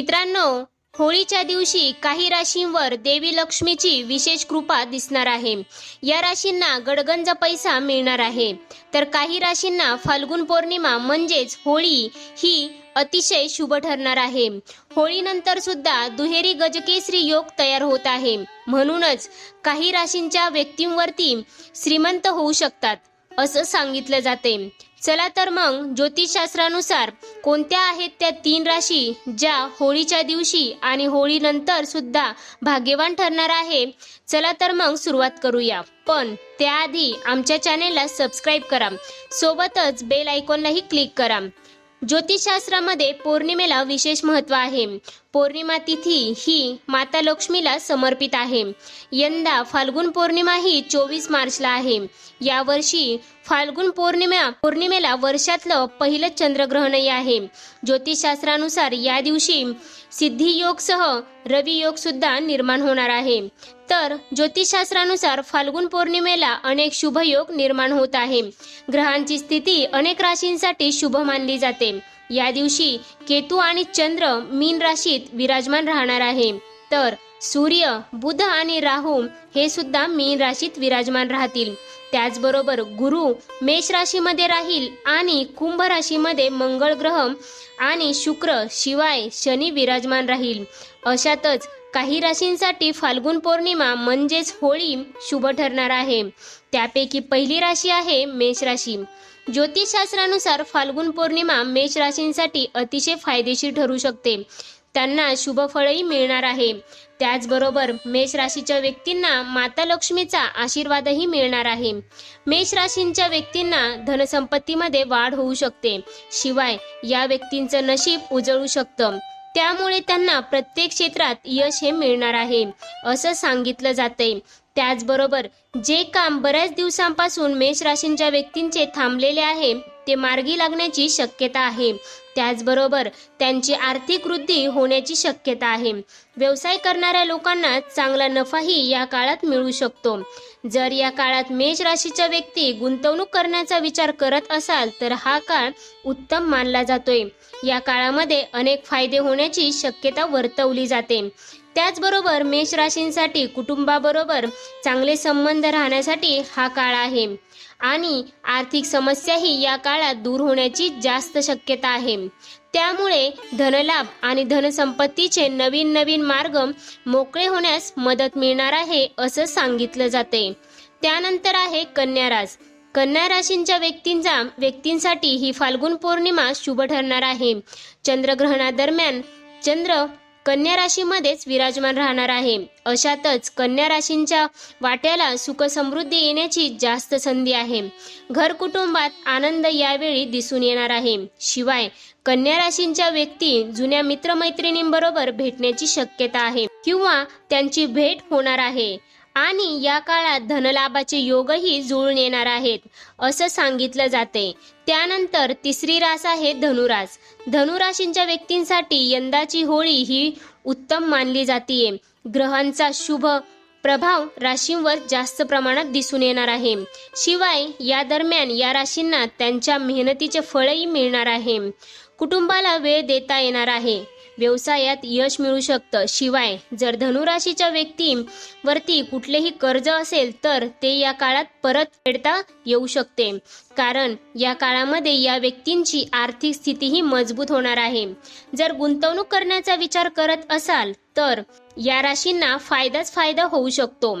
मित्रांनो होळीच्या दिवशी काही राशींवर देवी लक्ष्मीची विशेष कृपा दिसणार आहे. या राशींना गडगंज पैसा मिळणार आहे. तर काही राशींना फाल्गुन पौर्णिमा म्हणजेच होळी ही अतिशय शुभ ठरणार आहे. होळीनंतर सुद्धा दुहेरी गजकेसरी योग तयार होत आहे. म्हणूनच काही राशींच्या व्यक्तींवरती श्रीमंत होऊ शकतात असं सांगितलं जाते. चला तर मग ज्योतिषशास्त्रानुसार कोणत्या आहेत त्या तीन राशी ज्या होळीच्या दिवशी आणि होळीनंतर सुद्धा भाग्यवान ठरणार आहे? चला तर मग सुरुवात करूया. पण त्याआधी आमच्या चॅनेलला सबस्क्राईब करा. सोबतच बेल आयकॉनलाही क्लिक करा. ज्योतिषशास्त्रामध्ये पौर्णिमेला विशेष महत्त्व आहे. पौर्णिमा तिथी ही माता लक्ष्मीला समर्पित आहे. यंदा फाल्गुन पौर्णिमा ही चोवीस मार्चला आहे. यावर्षी फाल्गुन पौर्णिमा पौर्णिमेला वर्षातलं पहिलं चंद्रग्रहणही आहे. ज्योतिषशास्त्रानुसार या दिवशी सिद्धी योगसह सुद्धा निर्माण होणार आहे. तर ज्योतिषशास्त्रानुसार फाल्गुन पौर्णिमेला अनेक शुभयोग निर्माण होत आहे. ग्रहांची स्थिती अनेक राशींसाठी शुभ मानली जाते. या दिवशी केतू आणि चंद्र मीन राशीत विराजमान राहणार आहे. तर सूर्य बुध आणि राहू हे सुद्धा मीन राशीत विराजमान राहतील. त्याचबरोबर गुरु मेष राशीमध्ये राहील आणि कुंभ राशीमध्ये मंगळ ग्रह आणि शुक्र शिवाय शनी विराजमान राहील. अशातच काही राशींसाठी फाल्गुन पौर्णिमा म्हणजेच होळी शुभ ठरणार आहे. त्यापैकी पहिली राशी आहे मेष राशी. ज्योतिषशास्त्रानुसार फाल्गुन पौर्णिमा मेष राशींसाठी अतिशय फायदेशीर ठरू शकते. त्यांना शुभ फळही मिळणार आहे. त्याचबरोबर मेष राशीच्या व्यक्तींना माता लक्ष्मीचा आशीर्वादही मिळणार आहे. मेष राशींच्या व्यक्तींना धनसंपत्तीमध्ये वाढ होऊ शकते. शिवाय या व्यक्तींचं नशीब उजळू शकतं. त्यामुळे त्यांना प्रत्येक क्षेत्रात यश हे मिळणार आहे. असं सांगितलं जाते त्याचबरोबर जे काम बऱ्याच दिवसांपासून मेष राशींच्या व्यक्तींचे थांबलेले आहे ते मार्गी लागण्याची शक्यता आहे. त्याचबरोबर त्यांची आर्थिक वृद्धी होण्याची शक्यता आहे. व्यवसाय करणाऱ्या लोकांना चांगला नफाही या काळात मिळू शकतो. जर या काळात मेष राशीच्या व्यक्ती गुंतवणूक करण्याचा विचार करत असाल तर हा काळ उत्तम मानला जातोय. या काळामध्ये अनेक फायदे होण्याची शक्यता वर्तवली जाते. त्याचबरोबर मेष राशींसाठी कुटुंबाबरोबर चांगले संबंध राहण्यासाठी हा काळ आहे. आणि आर्थिक समस्याही या काळात दूर होण्याची जास्त शक्यता आहे. त्यामुळे धनलाभ आणि धनसंपत्तीचे नवीन नवीन मार्ग मोकळे होण्यास मदत मिळणार आहे असं सांगितलं जाते. त्यानंतर आहे कन्यारास कन्या राशींच्या व्यक्तींचा व्यक्तींसाठी ही फाल्गुन पौर्णिमा शुभ ठरणार आहे. चंद्रग्रहणादरम्यान चंद्र कन्या राशीमध्येच विराजमान राहणार आहे. अशातच कन्या राशींच्या वाट्याला सुख समृद्धी येण्याची जास्त संधी आहे. घर कुटुंबात आनंद यावेळी दिसून येणार आहे. शिवाय कन्या राशींच्या व्यक्ती जुन्या मित्रमैत्रिणींबरोबर भेटण्याची शक्यता आहे किंवा त्यांची भेट होणार आहे. आणि या काळात धनलाभाचे योगही जुळून येणार आहेत असं सांगितलं जाते. त्यानंतर तिसरी रास आहे धनुरास. धनुराशींच्या व्यक्तींसाठी यंदाची होळी ही उत्तम मानली जाते ग्रहांचा शुभ प्रभाव राशींवर जास्त प्रमाणात दिसून येणार आहे. शिवाय या दरम्यान या राशींना त्यांच्या मेहनतीचे फळही मिळणार आहे. कुटुंबाला वेळ देता येणार आहे. व्यवसायात यश मिळू शकतं. शिवाय जर धनुराशीच्या व्यक्तीवरती कुठलेही कर्ज असेल तर ते या काळात परत फेडता येऊ शकते. कारण या काळामध्ये या व्यक्तींची आर्थिक स्थितीही मजबूत होणार आहे. जर गुंतवणूक करण्याचा विचार करत असाल तर या राशींना फायदाच फायदा होऊ शकतो.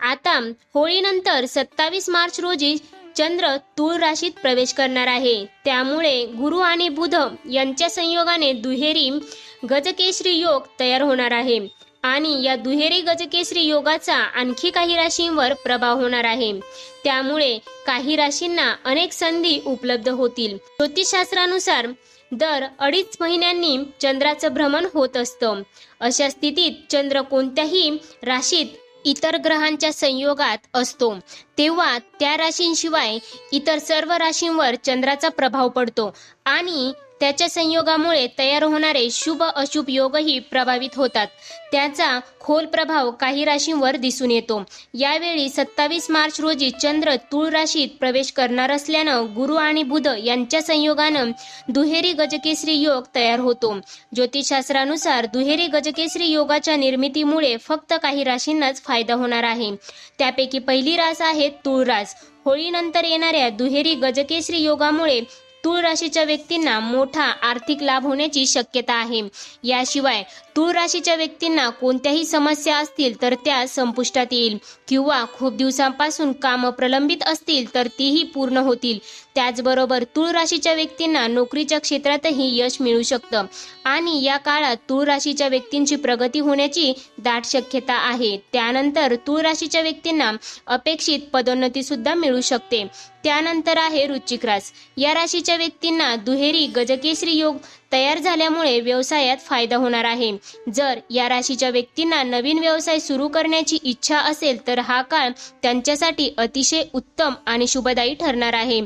आता होळीनंतर सत्तावीस मार्च रोजी चंद्र तूळ राशीत प्रवेश करणार आहे. त्यामुळे गुरु आणि बुध यांच्या संयोगाने दुहेरी गजकेसरी योग तयार होणार आहे. आणि या दुहेरी गजकेसरी योगाचा आणखी काही राशींवर प्रभाव होणार आहे. त्यामुळे काही राशींना अनेक संधी उपलब्ध होतील. ज्योतिषशास्त्रानुसार दर अडीच महिन्यांनी चंद्राचं भ्रमण होत असतं. अशा स्थितीत चंद्र कोणत्याही राशीत इतर ग्रहांच्या संयोगात असतो. तेव्हा त्या राशींशिवाय इतर सर्व राशींवर चंद्राचा प्रभाव पडतो. आणि त्याच्या संयोगामुळे तयार होणारे शुभ अशुभ योगही प्रभावित होतात. त्याचा खोल प्रभाव काही राशींवर दिसून येतो. यावेळी सत्तावीस मार्च रोजी चंद्र तूळ राशीत प्रवेश करणार असल्यानं गुरु आणि बुध यांच्या संयोगानं दुहेरी गजकेसरी योग तयार होतो. ज्योतिषशास्त्रानुसार दुहेरी गजकेसरी योगाच्या निर्मितीमुळे फक्त काही राशींनाच फायदा होणार आहे. त्यापैकी पहिली रास आहे तूळ रास होळीनंतर येणाऱ्या दुहेरी गजकेसरी योगामुळे तूळ राशीच्या व्यक्तींना मोठा आर्थिक लाभ होण्याची शक्यता आहे. याशिवाय तूळ राशीच्या व्यक्तींना कोणत्याही समस्या असतील तर त्या संपुष्टात येईल किंवा खूप दिवसांपासून कामं प्रलंबित असतील तर तीही पूर्ण होतील. त्याचबरोबर तूळ राशीच्या व्यक्तींना नोकरीच्या क्षेत्रातही यश मिळू शकतं आणि या काळात तूळ राशीच्या व्यक्तींची प्रगती होण्याची दाट शक्यता आहे. त्यानंतर तूळ राशीच्या व्यक्तींना अपेक्षित पदोन्नती सुद्धा मिळू शकते. त्यानंतर आहे वृश्चिक रास या राशीच्या व्यक्तींना दुहेरी गजकेसरी योग तयार झाल्यामुळे व्यवसायात फायदा होणार आहे. जर या राशीच्या व्यक्तींना नवीन व्यवसाय सुरू करण्याची इच्छा असेल तर हा काळ त्यांच्यासाठी अतिशय उत्तम आणि शुभदायी ठरणार आहे.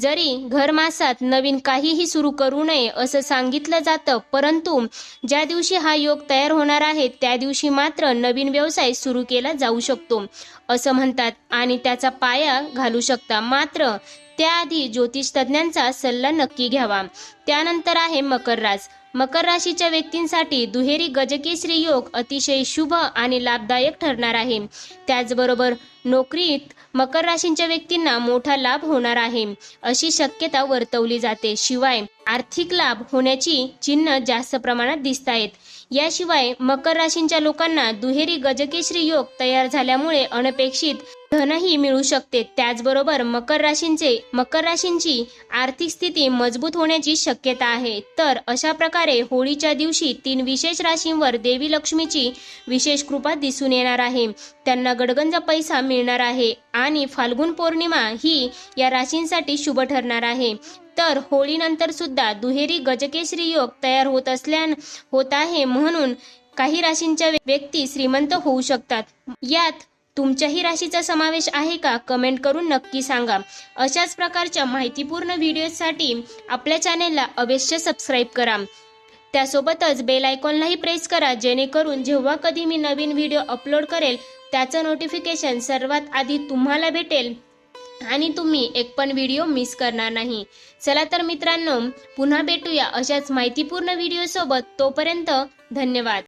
जरी घरमासात नवीन काहीही सुरू करू नये असं सांगितलं जातं परंतु ज्या दिवशी हा योग तयार होणार आहे त्या दिवशी मात्र नवीन व्यवसाय सुरू केला जाऊ शकतो असं म्हणतात. आणि त्याचा पाया घालू शकता. मात्र त्याआधी ज्योतिष तज्ज्ञांचा सल्ला नक्की घ्यावा. त्यानंतर आहे मकर रास. मकर राशीच्या व्यक्तींसाठी दुहेरी गजकेसरी योग अतिशय शुभ आणि लाभदायक ठरणार आहे. त्याचबरोबर नोकरीत मकर राशींच्या व्यक्तींना मोठा लाभ होणार आहे. अशी शक्यता वर्तवली जाते. शिवाय आर्थिक लाभ होण्याची चिन्ह जास्त प्रमाणात दिसत आहेत याशिवाय मकर राशींच्या लोकांना दुहेरी गजकेश्री योग तयार झाल्यामुळे अनपेक्षित धनही मिळू शकते. त्याचबरोबर मकर राशींचे मकर राशींची आर्थिक स्थिती मजबूत होण्याची शक्यता आहे. तर अशा प्रकारे होळीच्या दिवशी तीन विशेष राशींवर देवी लक्ष्मीची विशेष कृपा दिसून येणार आहे. त्यांना गडगंज पैसा मिळणार आहे आणि फाल्गुन पौर्णिमा ही या राशींसाठी शुभ ठरणार आहे. तर होळीनंतर सुद्धा दुहेरी गजकेश्री योग तयार होत असल्या होत आहे म्हणून काही राशींच्या व्यक्ती श्रीमंत होऊ शकतात. यात तुमच्याही राशीचा समावेश आहे का? कमेंट करून नक्की सांगा. अशाच प्रकारच्या माहितीपूर्ण व्हिडिओसाठी आपल्या चॅनेलला अवश्य सबस्क्राईब करा. त्यासोबतच बेल आयकॉनलाही प्रेस करा जेणेकरून जेव्हा कधी मी नवीन व्हिडिओ अपलोड करेल त्याचं नोटिफिकेशन सर्वात आधी तुम्हाला भेटेल. आणि तुम्ही एक पण व्हिडिओ मिस करणार नाही. चला तर मित्रांनो पुन्हा भेटूया अशाच माहितीपूर्ण व्हिडिओसोबत तोपर्यंत धन्यवाद.